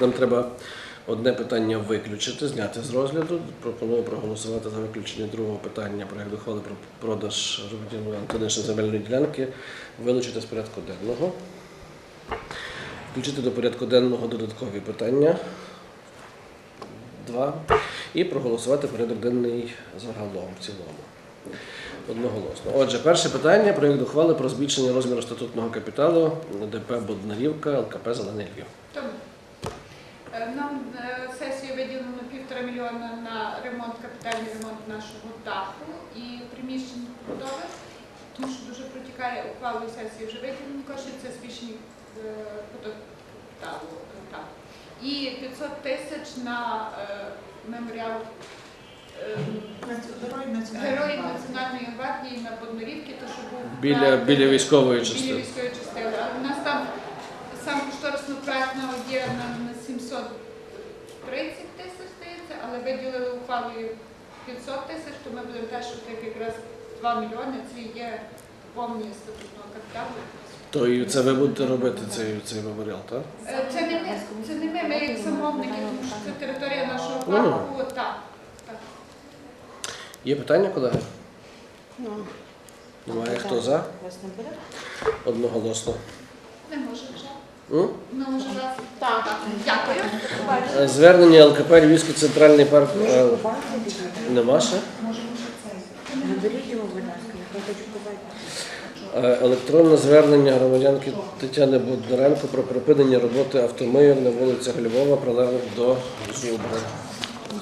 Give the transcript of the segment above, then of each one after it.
Нам треба одне питання виключити, зняти з розгляду. Пропоную проголосувати за виключення другого питання проєкту ухвали про продаж громадянину Антонишин земельної ділянки, вилучити з порядку денного. Включити до порядку денного додаткові питання. Два. І проголосувати порядок денний загалом в цілому. Одноголосно. Отже, перше питання проєкт ухвали про збільшення розміру статутного капіталу ДП Боднарівка, ЛКП Зелений Львів. Е, нам е, сесію виділено півтора мільйона на ремонт, капітальний ремонт нашого даху і приміщень будови, тому що дуже протікає ухвалою сесії вже виділені кошти, це збільшення е, поток капіталу. е. І 500 тисяч на меморіал Героїв Національної гвардії на Боднарівці, то що був Біля, проект- біля військової біля частини. військової частини. А у нас там сам кошторисно проектного є на, виділили ухвалою 500 тисяч, то ми будемо теж от якраз 2 мільйони, це є повні статутного капіталу. То і це ви будете робити цей, цей меморіал, так? Е, Це не ми, це не ми, ми як замовники, тому що це територія нашого парку. Так, так. Є питання, колеги? Ну, Немає хто за? вас не буде? Одноголосно. Не може вже. М? Ну. Так. Дякую. Е, Звернення ЛКП Львівський центральний парк. е, Нема ще? Наберіть його, будь ласка, я хочу побачити. Е, Електронне звернення громадянки Тетяни Бондаренко про припинення роботи автомийок на вулицях Львова, прилеглих до Зубра.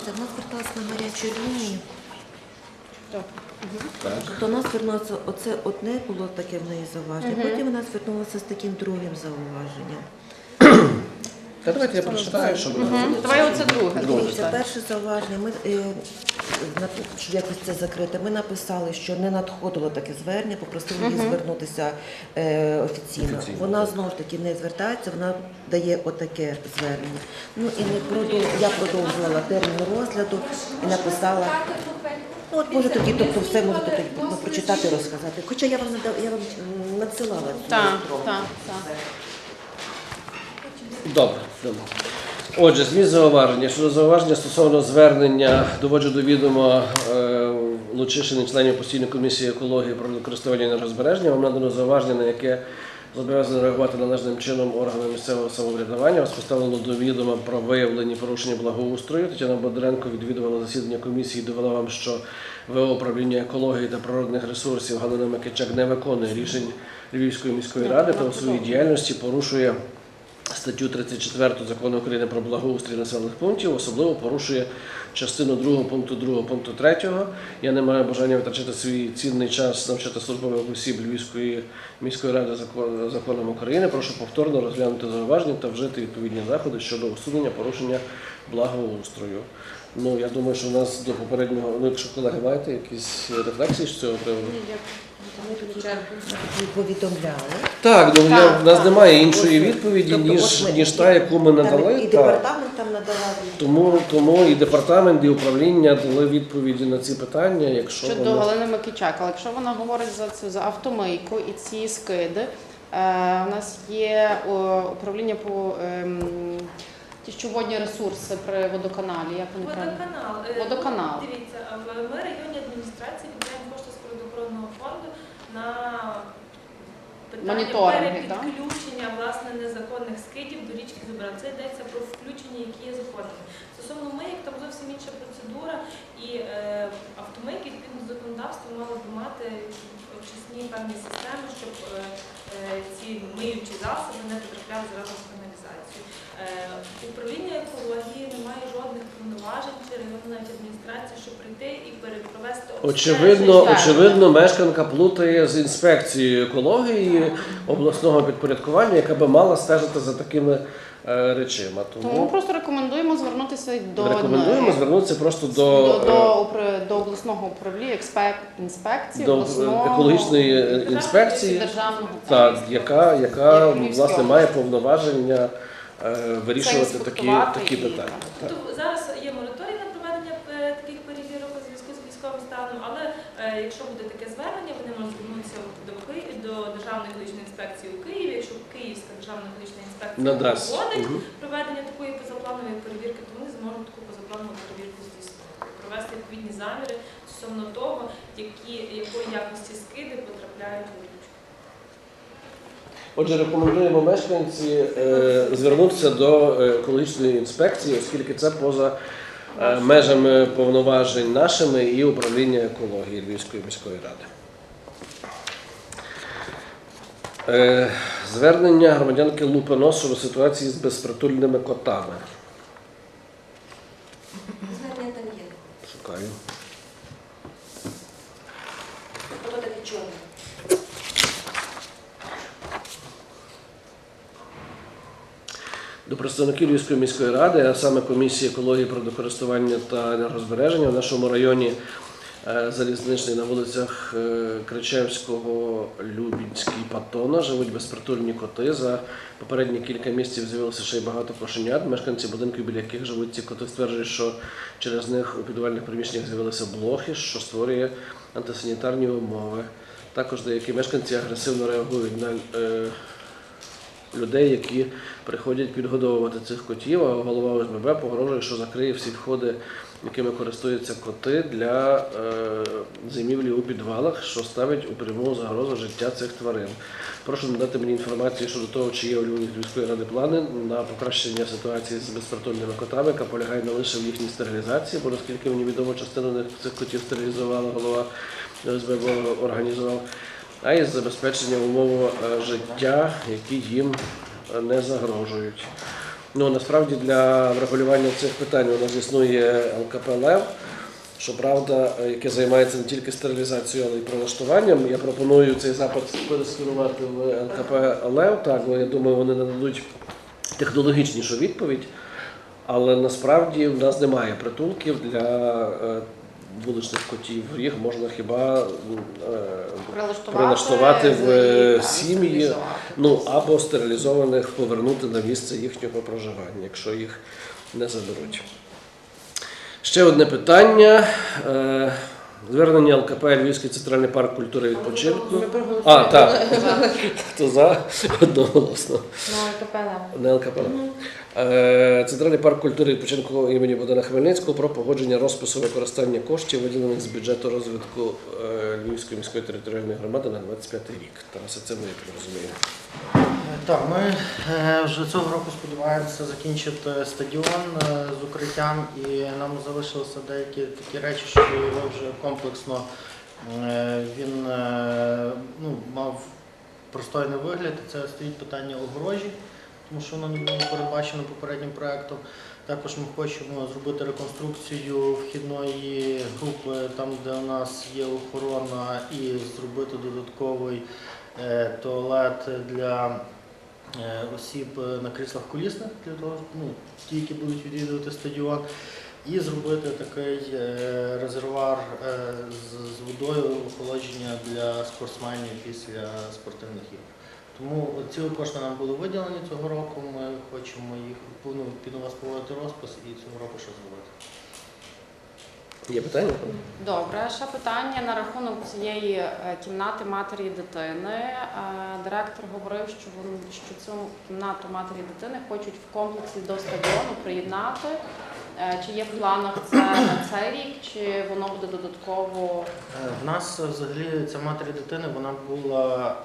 Це в нас зверталася на гарячу лінію. Так. Так. То нас звернулося, оце одне було таке в неї зауваження, потім вона звернулася з таким другим зауваженням. Та давайте я прочитаю, щоб Мгм. Давай оце друге. Друге. Дивіться, перше зауваження, ми, е, на- щоб якось це закрити, ми написали, що не надходило таке звернення, попросили її звернутися е, офіційно. Офіційно, Вона так. знову ж таки не звертається, вона дає отаке звернення. Ну і не продов... я продовжувала термін розгляду і написала. Ну, от може тоді, тобто все можете тоді ну, прочитати, розказати. Хоча я вам надав, я вам м, надсилала цю Так, електронну. так, так. Добре, добре. Отже, зміст зауваження. Щодо зауваження стосовно звернення доводжу до відома е, Лучишини, членів постійної комісії екології про використання енергозбереження. Вам надано зауваження, на яке зобов'язані реагувати належним чином органи місцевого самоврядування. Вас поставлено до відома про виявлені порушення благоустрою. Тетяна Бодренко відвідувала засідання комісії і довела вам, що ВО управління екології та природних ресурсів Галина Микичак не виконує рішень Львівської міської ради та у своїй діяльності порушує статтю 34 закону України про благоустрій населених пунктів, особливо порушує частину 2 пункту 2 пункту 3. Я не маю бажання витрачати свій цінний час навчати службових осіб Львівської міської ради закон- законом України. Прошу повторно розглянути зауваження та вжити відповідні заходи щодо усунення порушення благоустрою. Ну, я думаю, що в нас до попереднього, ну, якщо колеги маєте якісь рефлексії з цього приводу? Повідомляли. Так, ну я, Так, в нас так. немає іншої відповіді, тобто, ніж, от ми- ніж та, яку ми надали. і так. департамент там надала. Тому, тому і департамент, і управління дали відповіді на ці питання, якщо Щодо воно... Галини Микичак, але якщо вона говорить за це за автомийку і ці скиди, е, у нас є о, управління по ем, ті, що водні ресурси при водоканалі. Як вони правильно? Водоканал. Е, Водоканал. ну, Дивіться, а в- ми районній адміністрації віддаємо кошти з природоохоронного фонду на питання перепідключення власне незаконних скидів до річки Зубра. Це йдеться про включення, які є законними. Стосовно мийок, там зовсім інша процедура, і е, автомийки відповідно до законодавства мали б мати очисні певні системи, щоб е, е, ці миючі засоби не потрапляли зразу в каналізацію. Е, Управління екології не має жодних повноважень чи районної адміністрації, щоб прийти і перепровести Очевидно, Так. очевидно, мешканка плутає з інспекцією екології обласного підпорядкування, яка би мала стежити за такими е, речима. Тому ми Тому просто рекомендуємо звернутися до рекомендуємо звернутися просто до, до, до, е, до обласного управління експек, інспекції, до обласного екологічної інспекції, державного та, яка, яка власне має повноваження е, вирішувати такі, такі питання. Так. Тобто зараз є мораторій на проведення е, таких перевірок у зв'язку з військовим станом, але е, Е, Якщо буде таке звернення, вони можуть звернутися до до Державної екологічної інспекції у Києві. Якщо Київська державна екологічна інспекція Надасть. проводить Мгм. проведення такої позапланової перевірки, то вони зможуть таку позапланову перевірку здійснити, провести відповідні заміри стосовно того, які якої якості скиди потрапляють у річку. Отже, рекомендуємо мешканці е, звернутися до е, екологічної інспекції, оскільки це поза межами повноважень нашими і управління екології Львівської міської ради. Е, Звернення громадянки Лупино щодо ситуації з безпритульними котами. Звернення там є. Шукаю. До представників Львівської міської ради, а саме комісії екології, природокористування та енергозбереження в нашому районі е, залізничний на вулицях е, Кричевського, Любінський, Патона живуть безпритульні коти. За попередні кілька місяців з'явилося ще й багато кошенят. Мешканці будинків, біля яких живуть ці коти, стверджують, що через них у підвальних приміщеннях з'явилися блохи, що створює антисанітарні умови. Також деякі мешканці агресивно реагують на е, людей, які приходять підгодовувати цих котів, а голова ОСББ погрожує, що закриє всі входи, якими користуються коти для е, зимівлі у підвалах, що ставить у пряму загрозу життя цих тварин. Прошу надати мені інформацію щодо того, чи є у Львові міської ради плани на покращення ситуації з безпритульними котами, яка полягає не лише в їхній стерилізації, бо наскільки мені відомо, частину цих котів стерилізувала голова ОСББ організував, а й забезпечення умов е, життя, які їм е, не загрожують. Ну насправді для врегулювання цих питань у нас існує ЛКП «Лев», щоправда, е, яке займається не тільки стерилізацією, але й прилаштуванням. Я пропоную цей запит перескерувати в ЛКП «Лев», так, бо я думаю, вони нададуть технологічнішу відповідь. Але насправді в нас немає притулків для вуличних котів. Їх можна хіба е, Прилаштувати, Прилаштувати в, е, сім'ї, ну або стерилізованих повернути на місце їхнього проживання, якщо їх не заберуть. Ще одне питання. Е, Звернення ЛКП Львівський центральний парк культури відпочинку. А, так. Хто за? Одноголосно. Ну, КПЛ. Не ЛКП. Е, Центральний парк культури відпочинку імені Богдана Хмельницького про погодження розпису використання коштів, виділених з бюджету розвитку е, Львівської міської територіальної громади на 25 рік. Тараса, це ми як розуміємо. Так, ми е, вже цього року сподіваємося закінчити стадіон е, з укриттям, і нам залишилися деякі такі речі, щоб його вже комплексно е, він е, ну, мав простойний вигляд. Це стоїть питання огорожі, тому що воно не було передбачено попереднім проектом. Також ми хочемо зробити реконструкцію вхідної групи, там де у нас є охорона, і зробити додатковий е, туалет для е, осіб е, на кріслах колісних, для того, ну, ті, які будуть відвідувати стадіон, і зробити такий резервуар з водою охолодження для спортсменів після спортивних ігор. Тому ці кошти нам були виділені цього року. Ми хочемо їх ну, під вас проводити розпис і цього року ще зробити. Є питання? Добре, ще питання на рахунок цієї е, кімнати матері і дитини. Е, Директор говорив, що вони що цю кімнату матері і дитини хочуть в комплексі до стадіону приєднати. Е, Чи є в планах це на цей рік, чи воно буде додатково? Е, В нас е, взагалі ця матері дитини вона була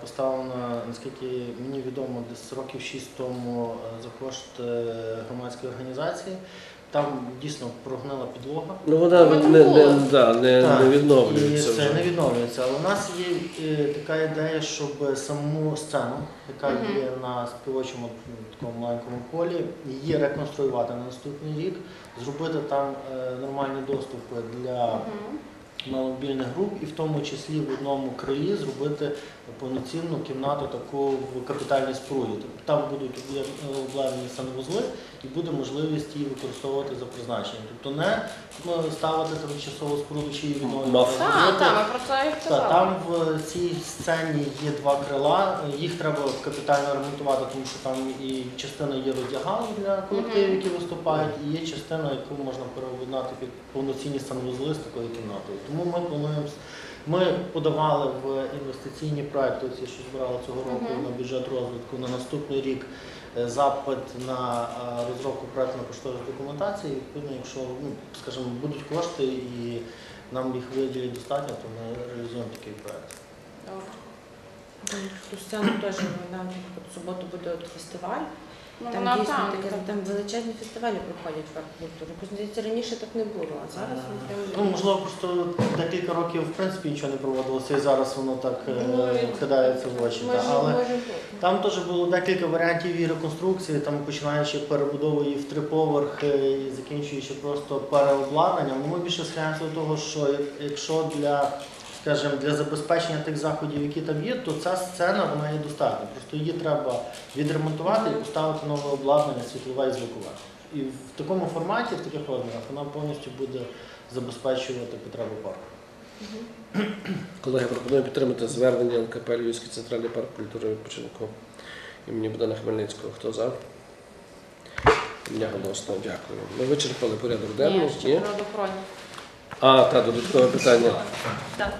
поставлена, наскільки мені відомо, десь років 6 тому за кошт е, громадської організації. Там дійсно прогнила підлога. Ну вона Ми не, не, да, не, Так, не І відновлюється це не відновлюється. Але у нас є е, така ідея, щоб саму сцену, яка Мгм. є на співочому ну, такому маленькому полі, її реконструювати на наступний рік, зробити там е, нормальні доступи для Мгм. маломобільних груп, і в тому числі в одному крилі зробити повноцінну кімнату таку в капітальній споруді. Тобто там будуть об'єд- обладнані санвузли і буде можливість її використовувати за призначенням. Тобто не ну, ставити тимчасову споруду чи її відновлювати. Так, так, ми про це і та, казали. там в цій сцені є два крила, їх треба капітально ремонтувати, тому що там і частина є роздягалом для колективів, які виступають, і є частина, яку можна переобладнати під повноцінні санвузли з такою кімнатою. Тому ми плануємо. Ми подавали в інвестиційні проекти, ці, що збирали цього року на бюджет розвитку на наступний рік запит на е, розробку проектно-поштової документації. Відповідно, якщо ну, скажімо, будуть кошти і нам їх виділять достатньо, то ми реалізуємо такий проект. Добре. Сцену теж нам суботу буде от фестиваль. Ну, Там вона дійсно там, таке, там. там величезні фестивалі проходять в архітектурі. Здається, раніше так не було, а зараз він Ну, прям. можливо, просто декілька років в принципі нічого не проводилося, і зараз воно так е, Ну, кидається в очі. Може, та, але може бути. там теж було декілька варіантів і реконструкції, там починаючи перебудовою в три поверхи і закінчуючи просто переобладнанням. Ну, ми більше схиляємося до того, що якщо для скажімо, для забезпечення тих заходів, які там є, то ця сцена вона є достатня. Просто її треба відремонтувати і поставити нове обладнання, світлове і звукове. І в такому форматі, в таких розмірах, вона повністю буде забезпечувати потреби парку. Колеги, пропоную підтримати звернення ЛКП Львівський центральний парк культури відпочинку імені Богдана Хмельницького. Хто за? Дякую. Ми вичерпали порядок денний. Ні, ще Ні? природоохоронні. А, та додаткове питання. Так.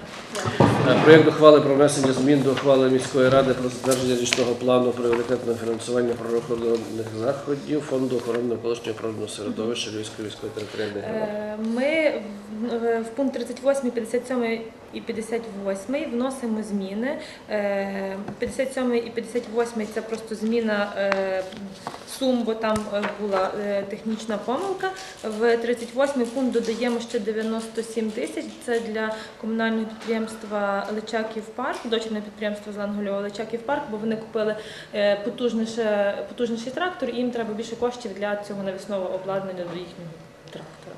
Е, Проєкт ухвали про внесення змін до ухвали міської ради про затвердження річного плану пріоритетного фінансування природоохоронних заходів Фонду охорони навколишнього природного середовища Львівської військової територіальної громади. Е, Ми в пункт 38, 57 і 58 вносимо зміни. Е, 57 і 58 це просто зміна е, сум, бо там е, була е, технічна помилка. В 38 пункт додаємо ще 97 тисяч. Це для комунального підприємства Личаків парк, дочірне підприємство Злангольова Личаків парк, бо вони купили е, потужніший трактор, і їм треба більше коштів для цього навісного обладнання до їхнього трактора.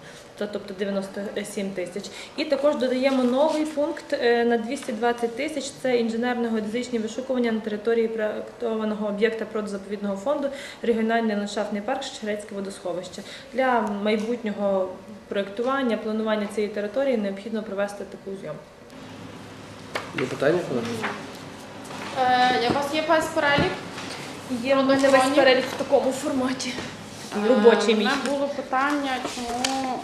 Тобто 97 тисяч. І також додаємо новий пункт е, на 220 тисяч. Це інженерно-геодезичні вишукування на території проектованого об'єкта природозаповідного фонду регіональний ландшафтний парк Щерецьке водосховище. Для майбутнього проектування, планування цієї території необхідно провести таку зйомку. Є питання? Е, у вас є весь перелік? Є в мене весь перелік в такому форматі. Робочий Е, мій. У мене було питання, чому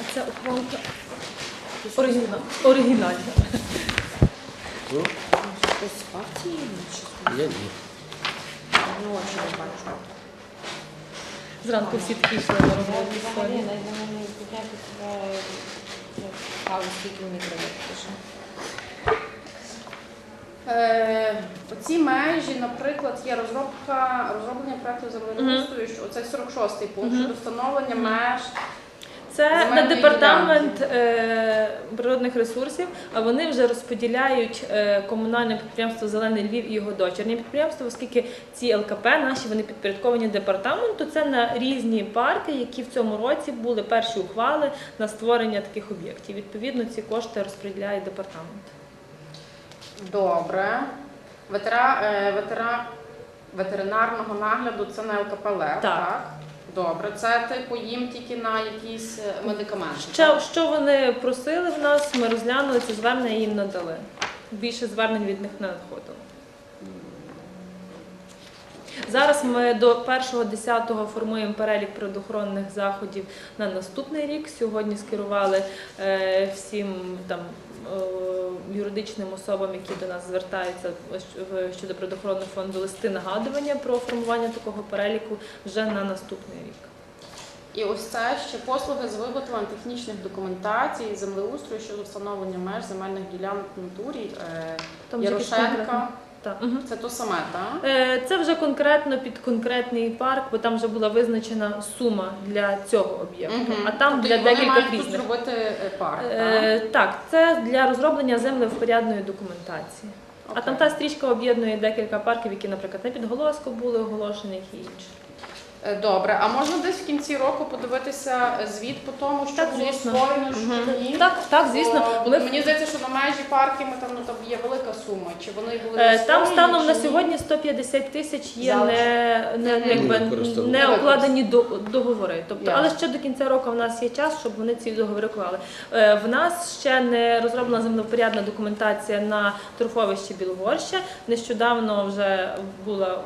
А це ухвалка оригінал. оригінальна. Ну, Хтось з партії чи? Я ні. Ну, очі не бачу. Зранку всі такі йшли на роботу. Взагалі, навіть не підняти себе, як каву, скільки мені треба Е, межі, наприклад, є розробка розроблення проекту землеустрою, що оце 46-й пункт щодо встановлення меж. Це на департамент е, природних ресурсів, а вони вже розподіляють е, комунальне підприємство Зелений Львів і його дочірні підприємства, оскільки ці ЛКП наші вони підпорядковані департаменту. Це на різні парки, які в цьому році були перші ухвали на створення таких об'єктів. Відповідно, ці кошти розподіляє департамент. Добре. Ветера, е, ветера, ветеринарного нагляду це на ЛКП так. Так. Добре, це типу їм тільки на якісь е, медикаменти. Так? що вони просили в нас, ми розглянули це звернення і їм надали. Більше звернень від них не надходило. Зараз ми до 1.10 формуємо перелік природоохоронних заходів на наступний рік. Сьогодні скерували е, всім там юридичним особам, які до нас звертаються щодо природоохоронного фонду листи нагадування про формування такого переліку вже на наступний рік. І ось це ще послуги з виготовлення технічних документацій, землеустрою щодо встановлення меж земельних ділянок в натурі. Е, Там Ярошенка, Так. Це то саме, так? Е, Це вже конкретно під конкретний парк, бо там вже була визначена сума для цього об'єкту, угу. а там Тобто для декілька різних. тут зробити е, парк, так? Е, Так, це для розроблення землевпорядної документації. А там та стрічка об'єднує декілька парків, які, наприклад, на підголоску були оголошені і інші. Е, Добре, а можна десь в кінці року подивитися звіт по тому, що Так, було звісно. створено, що ні? Так, так, звісно. Бо Вони Мені здається, що на межі парків ми там ну, там є велика сума. Чи вони були Е, Там станом чи на ні? сьогодні 150 тисяч є Залишок. не, не, Мгм. якби, Не Не укладені до- договори. Тобто, Ясно. але ще до кінця року в нас є час, щоб вони ці договори уклали. Е, В нас ще не розроблена землевпорядна документація на торфовищі Білогорща. Нещодавно вже була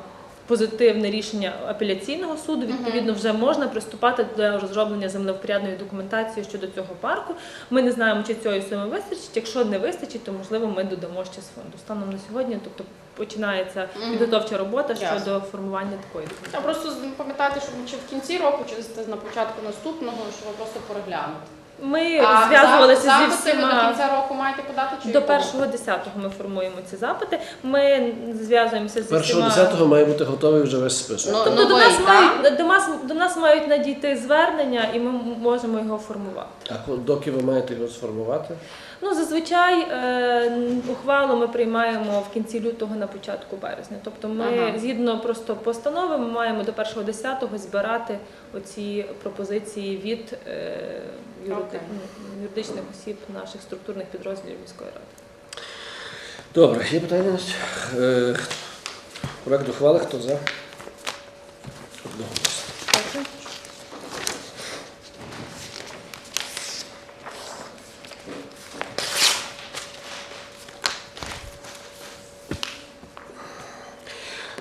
позитивне рішення апеляційного суду. Відповідно, вже можна приступати до розроблення землевпорядної документації щодо цього парку. Ми не знаємо, чи цієї суми вистачить. Якщо не вистачить, то можливо ми додамо ще з фонду. Станом на сьогодні, тобто починається підготовча робота Ясно. щодо формування такої документації. просто пам'ятати, що чи в кінці року, чи на початку наступного, щоб просто переглянути. Ми А зв'язувалися зі запити ви всіма. до кінця року маєте подати чи До якого? першого десятого ми формуємо ці запити. Ми зв'язуємося з Першого десятого має бути готовий вже весь список. Ну, Тобто до нас мають до нас до нас мають надійти звернення, і ми можемо його формувати. А доки ви маєте його сформувати? Ну зазвичай е, ухвалу ми приймаємо в кінці лютого на початку березня. Тобто, ми Ага. згідно просто постанови, ми маємо до першого десятого збирати оці пропозиції від е, ну, юридичних осіб наших структурних підрозділів міської ради. Добре, є питання? Е, Проект ухвали, хто за? Одноголосно.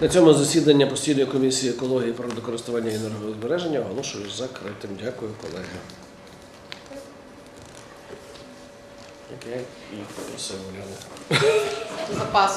На цьому засідання постійної комісії екології, природокористування і енергозбереження оголошую закритим. Дякую, колеги. É, e essa mulher. Né? Essa passa.